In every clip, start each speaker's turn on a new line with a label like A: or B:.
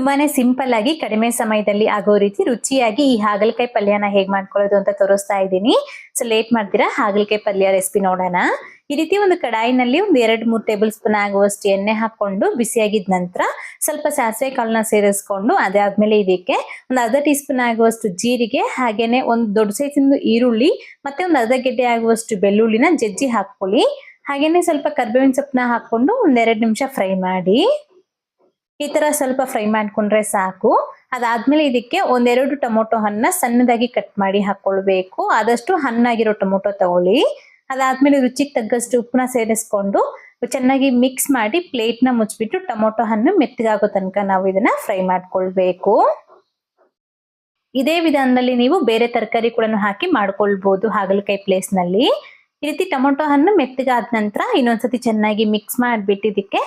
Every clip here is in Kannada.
A: ತುಂಬಾನೇ ಸಿಂಪಲ್ ಆಗಿ ಕಡಿಮೆ ಸಮಯದಲ್ಲಿ ಆಗೋ ರೀತಿ ರುಚಿಯಾಗಿ ಈ ಹಾಗಲಕಾಯಿ ಪಲ್ಯನ ಹೇಗ್ ಮಾಡ್ಕೊಳ್ಳೋದು ಅಂತ ತೋರಿಸ್ತಾ ಇದ್ದೀನಿ. ಸೊ ಲೇಟ್ ಮಾಡ್ತೀರಾ? ಹಾಗಲಕಾಯಿ ಪಲ್ಯ ರೆಸಿಪಿ ನೋಡೋಣ. ಈ ರೀತಿ ಒಂದು ಕಡಾಯಿನಲ್ಲಿ ಒಂದು ಎರಡ್ ಮೂರ್ ಟೇಬಲ್ ಸ್ಪೂನ್ ಆಗುವಷ್ಟು ಎಣ್ಣೆ ಹಾಕೊಂಡು ಬಿಸಿಯಾಗಿದ ನಂತರ ಸ್ವಲ್ಪ ಸಾಸಿವೆ ಕಾಳನ್ನ ಸೇರಿಸ್ಕೊಂಡು ಅದಾದ್ಮೇಲೆ ಇದಕ್ಕೆ ಒಂದು ಅರ್ಧ ಟೀ ಸ್ಪೂನ್ ಆಗುವಷ್ಟು ಜೀರಿಗೆ, ಹಾಗೇನೆ ಒಂದು ದೊಡ್ಡ ಸೈಜಿಂದು ಈರುಳ್ಳಿ, ಮತ್ತೆ ಒಂದು ಅರ್ಧ ಗೆಡ್ಡೆ ಆಗುವಷ್ಟು ಬೆಳ್ಳುಳ್ಳಿನ ಜಜ್ಜಿ ಹಾಕೊಳ್ಳಿ ಹಾಗೇನೆ ಸ್ವಲ್ಪ ಕರ್ಬೇವಿನ ಸೊಪ್ಪನ್ನ ಹಾಕೊಂಡು ಒಂದೆರಡು ನಿಮಿಷ ಫ್ರೈ ಮಾಡಿ. ಈ ತರ ಸ್ವಲ್ಪ ಫ್ರೈ ಮಾಡ್ಕೊಂಡ್ರೆ ಸಾಕು. ಅದಾದ್ಮೇಲೆ ಇದಕ್ಕೆ ಒಂದೆರಡು ಟೊಮೊಟೊ ಹಣ್ಣ ಸಣ್ಣದಾಗಿ ಕಟ್ ಮಾಡಿ ಹಾಕೊಳ್ಬೇಕು. ಆದಷ್ಟು ಹಣ್ಣಾಗಿರೋ ಟೊಮೊಟೊ ತಗೊಳ್ಳಿ. ಅದಾದ್ಮೇಲೆ ರುಚಿಗೆ ತಗ್ಗಷ್ಟು ಉಪ್ಪನ್ನ ಸೇರಿಸ್ಕೊಂಡು ಚೆನ್ನಾಗಿ ಮಿಕ್ಸ್ ಮಾಡಿ ಪ್ಲೇಟ್ನ ಮುಚ್ಚಿಬಿಟ್ಟು ಟೊಮೊಟೊ ಹಣ್ಣು ಮೆತ್ತಗಾಗೋ ತನಕ ನಾವು ಇದನ್ನ ಫ್ರೈ ಮಾಡ್ಕೊಳ್ಬೇಕು. ಇದೇ ವಿಧಾನದಲ್ಲಿ ನೀವು ಬೇರೆ ತರಕಾರಿ ಕೂಡ ಹಾಕಿ ಮಾಡ್ಕೊಳ್ಬಹುದು ಹಾಗಲಕಾಯಿ ಪ್ಲೇಸ್ನಲ್ಲಿ. ಈ ರೀತಿ ಟೊಮೊಟೊ ಹಣ್ಣು ಮೆತ್ತಗಾದ ನಂತರ ಇನ್ನೊಂದ್ಸತಿ ಚೆನ್ನಾಗಿ ಮಿಕ್ಸ್ ಮಾಡಿಬಿಟ್ಟು ಇದಕ್ಕೆ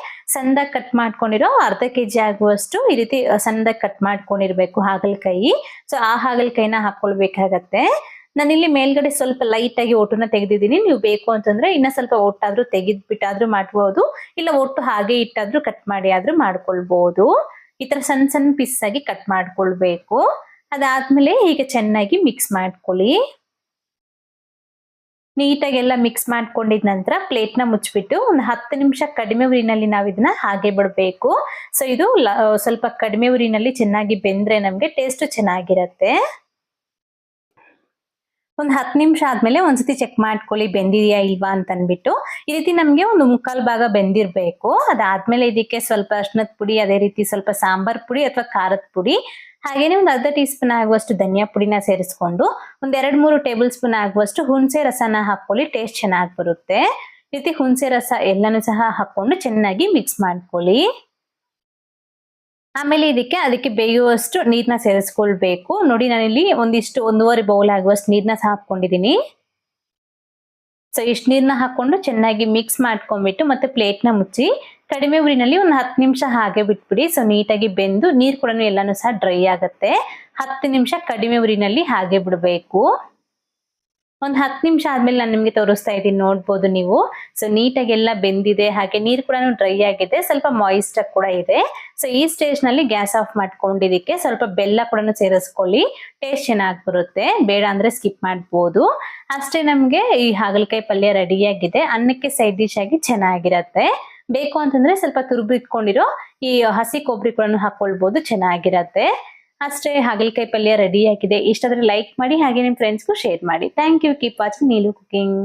A: ಕಟ್ ಮಾಡ್ಕೊಂಡಿರೋ ಅರ್ಧ ಕೆ ಜಿ ಆಗುವಷ್ಟು ಈ ರೀತಿ ಸಣ್ಣದಾಗಿ ಕಟ್ ಮಾಡ್ಕೊಂಡಿರ್ಬೇಕು ಹಾಗಲಕಾಯಿ. ಸೊ ಆ ಹಾಗಲಕಾಯಿನ ಹಾಕೊಳ್ಬೇಕಾಗತ್ತೆ. ನಾನಿಲ್ಲಿ ಮೇಲ್ಗಡೆ ಸ್ವಲ್ಪ ಲೈಟ್ ಆಗಿ ಒಟ್ಟನ್ನ ತೆಗೆದಿದ್ದೀನಿ. ನೀವು ಬೇಕು ಅಂತಂದ್ರೆ ಇನ್ನ ಸ್ವಲ್ಪ ಒಟ್ಟಾದ್ರೂ ತೆಗೆದ್ಬಿಟ್ಟಾದ್ರೂ ಮಾಡ್ಬೋದು. ಇಲ್ಲ ಒಟ್ಟು ಹಾಗೆ ಇಟ್ಟಾದ್ರೂ ಕಟ್ ಮಾಡಿ ಆದ್ರೂ ಮಾಡ್ಕೊಳ್ಬಹುದು ಈ ತರ ಸಣ್ಣ ಸಣ್ಣ ಪೀಸ್ ಆಗಿ ಕಟ್ ಮಾಡ್ಕೊಳ್ಬೇಕು. ಅದಾದ್ಮೇಲೆ ಈಗ ಚೆನ್ನಾಗಿ ಮಿಕ್ಸ್ ಮಾಡ್ಕೊಳ್ಳಿ. ನೀಟಾಗಿ ಎಲ್ಲ ಮಿಕ್ಸ್ ಮಾಡ್ಕೊಂಡಿದ ನಂತರ ಪ್ಲೇಟ್ನ ಮುಚ್ಚಿಬಿಟ್ಟು ಒಂದು ಹತ್ತು ನಿಮಿಷ ಕಡಿಮೆ ಉರಿನಲ್ಲಿ ನಾವು ಇದನ್ನ ಹಾಗೆ ಬಿಡಬೇಕು. ಸೊ ಇದು ಸ್ವಲ್ಪ ಕಡಿಮೆ ಉರಿನಲ್ಲಿ ಚೆನ್ನಾಗಿ ಬೆಂದ್ರೆ ನಮಗೆ ಟೇಸ್ಟ್ ಚೆನ್ನಾಗಿರತ್ತೆ. ಒಂದು ಹತ್ತು ನಿಮಿಷ ಆದ್ಮೇಲೆ ಒಂದ್ಸತಿ ಚೆಕ್ ಮಾಡ್ಕೊಳ್ಳಿ ಬೆಂದಿದೆಯಾ ಇಲ್ವಾ ಅಂತ ಅಂದ್ಬಿಟ್ಟು ಈ ರೀತಿ ನಮ್ಗೆ ಒಂದು ಮುಕ್ಕಾಲ್ ಭಾಗ ಬೆಂದಿರ್ಬೇಕು. ಅದಾದ್ಮೇಲೆ ಇದಕ್ಕೆ ಸ್ವಲ್ಪ ಅರ್ಶನದ ಪುಡಿ, ಅದೇ ರೀತಿ ಸ್ವಲ್ಪ ಸಾಂಬಾರ್ ಪುಡಿ ಅಥವಾ ಖಾರದ ಪುಡಿ ಹಾಗೇನೆ ಒಂದು ಅರ್ಧ ಟೀ ಸ್ಪೂನ್ ಆಗುವಷ್ಟು ಧನಿಯಾ ಪುಡಿನ ಸೇರಿಸ್ಕೊಂಡು ಒಂದ್ ಎರಡ್ ಮೂರು ಟೇಬಲ್ ಸ್ಪೂನ್ ಆಗುವಷ್ಟು ಹುಣಸೆ ರಸನ ಹಾಕೊಳ್ಳಿ ಟೇಸ್ಟ್ ಚೆನ್ನಾಗಿ ಬರುತ್ತೆ. ರೀತಿ ಹುಣಸೆ ರಸ ಎಲ್ಲನೂ ಸಹ ಹಾಕೊಂಡು ಚೆನ್ನಾಗಿ ಮಿಕ್ಸ್ ಮಾಡ್ಕೊಳ್ಳಿ. ಆಮೇಲೆ ಇದಕ್ಕೆ ಅದಕ್ಕೆ ಬೇಯುವಷ್ಟು ನೀರನ್ನ ಸೇರಿಸ್ಕೊಳ್ಬೇಕು. ನೋಡಿ ನಾನಿಲ್ಲಿ ಒಂದಿಷ್ಟು, ಒಂದೂವರೆ ಬೌಲ್ ಆಗುವಷ್ಟು ನೀರನ್ನ ಸಹ ಹಾಕೊಂಡಿದ್ದೀನಿ ಸೊ ಇಷ್ಟು ನೀರನ್ನ ಹಾಕೊಂಡು ಚೆನ್ನಾಗಿ ಮಿಕ್ಸ್ ಮಾಡ್ಕೊಂಡ್ಬಿಟ್ಟು ಮತ್ತೆ ಪ್ಲೇಟ್ನ ಮುಚ್ಚಿ ಕಡಿಮೆ ಉರಿನಲ್ಲಿ ಒಂದು ಹತ್ತು ನಿಮಿಷ ಹಾಗೆ ಬಿಟ್ಬಿಡಿ. ಸೊ ನೀಟಾಗಿ ಬೆಂದು ನೀರು ಕೂಡ ಎಲ್ಲಾನು ಸಹ ಡ್ರೈ ಆಗುತ್ತೆ. ಹತ್ತು ನಿಮಿಷ ಕಡಿಮೆ ಉರಿನಲ್ಲಿ ಹಾಗೆ ಬಿಡಬೇಕು. ಒಂದು ಹತ್ತು ನಿಮಿಷ ಆದ್ಮೇಲೆ ನಾನು ನಿಮಗೆ ತೋರಿಸ್ತಾ ಇದ್ದೀನಿ, ನೋಡ್ಬೋದು ನೀವು. ಸೊ ನೀಟಾಗಿ ಎಲ್ಲ ಬೆಂದಿದೆ, ಹಾಗೆ ನೀರು ಕೂಡ ಡ್ರೈ ಆಗಿದೆ. ಸ್ವಲ್ಪ ಮಾಯಿಸ್ಟ್ ಕೂಡ ಇದೆ. ಸೊ ಈ ಸ್ಟೇಜ್ನಲ್ಲಿ ಗ್ಯಾಸ್ ಆಫ್ ಮಾಡ್ಕೊಂಡಿದ್ದಕ್ಕೆ ಸ್ವಲ್ಪ ಬೆಲ್ಲ ಕೂಡ ಸೇರಿಸ್ಕೊಳ್ಳಿ. ಟೇಸ್ಟ್ ಚೆನ್ನಾಗಿ ಬರುತ್ತೆ ಬೇಡ ಅಂದ್ರೆ ಸ್ಕಿಪ್ ಮಾಡ್ಬೋದು. ಅಷ್ಟೇ ನಮ್ಗೆ ಈ ಹಾಗಲಕಾಯಿ ಪಲ್ಯ ರೆಡಿಯಾಗಿದೆ ಅನ್ನಕ್ಕೆ ಸೈಡ್ ಡಿಶ್ ಆಗಿ ಚೆನ್ನಾಗಿರತ್ತೆ. ಬೇಕು ಅಂತಂದ್ರೆ ಸ್ವಲ್ಪ ತುರುಬಿಟ್ಕೊಂಡಿರೋ ಈ ಹಸಿ ಕೊಬ್ಬರಿ ಕೂಡ ಹಾಕೊಳ್ಬಹುದು ಚೆನ್ನಾಗಿರತ್ತೆ. ಅಷ್ಟೇ, ಹಾಗಲಕಾಯಿ ಪಲ್ಯ ರೆಡಿ ಆಗಿದೆ. ಇಷ್ಟಾದ್ರೆ ಲೈಕ್ ಮಾಡಿ, ಹಾಗೆ ನಿಮ್ಮ ಫ್ರೆಂಡ್ಸ್ಗೂ ಶೇರ್ ಮಾಡಿ. Thank you keep watching Neelu cooking